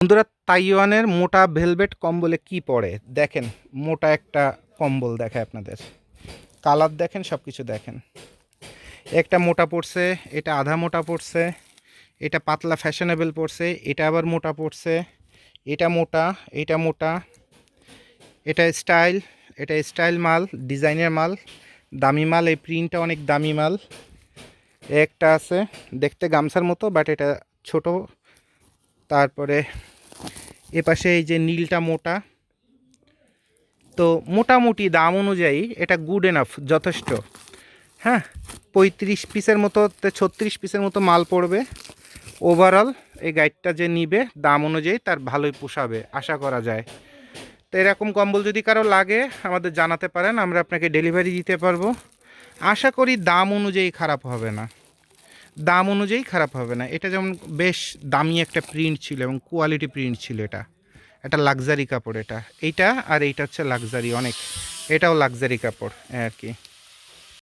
বন্ধুরা, তাইওয়ানের মোটা ভেলভেট কম্বলে কি পড়ে? দেখেন, মোটা একটা কম্বল দেখায় আপনাদের। কালার দেখেন সব কিছু দেখেন। একটা মোটা পড়ছে, এটা আধা মোটা পড়ছে, এটা পাতলা ফ্যাশনেবল পড়ছে, এটা আবার মোটা পড়ছে, এটা মোটা এটা মোটা, এটা স্টাইল এটা স্টাইল মাল, ডিজাইনের মাল, দামি মাল, এই প্রিন্টটা অনেক দামি মাল। একটা আছে, দেখতে গামছার মতো, বাট এটা ছোট। তারপরে এপাশে এই যে নীলটা মোটা। তো মোটামুটি দাম অনুযায়ী এটা গুড এনাফ যথেষ্ট। হ্যাঁ পঁয়ত্রিশ পিসের মতো, ছত্রিশ পিসের মতো মাল পড়বে। ওভারঅল এই গাইডটা যে নিবে, দাম অনুযায়ী তার ভালোই পোষাবে, আশা করা যায়। তো এরকম কম্বল যদি কারও লাগে, আমাদের জানাতে পারেন, আমরা আপনাকে ডেলিভারি দিতে পারব। আশা করি দাম অনুযায়ী খারাপ হবে না। দাম অনুযায়ী খারাপ হবে না। এটা যেমন বেশ দামি একটা প্রিন্ট ছিল এবং কোয়ালিটি প্রিন্ট ছিল এটা। এটা লাক্সারি কাপড় এটা। এইটা আর এইটা হচ্ছে লাক্সারি অনেক। এটাও লাক্সারি কাপড় আর কি।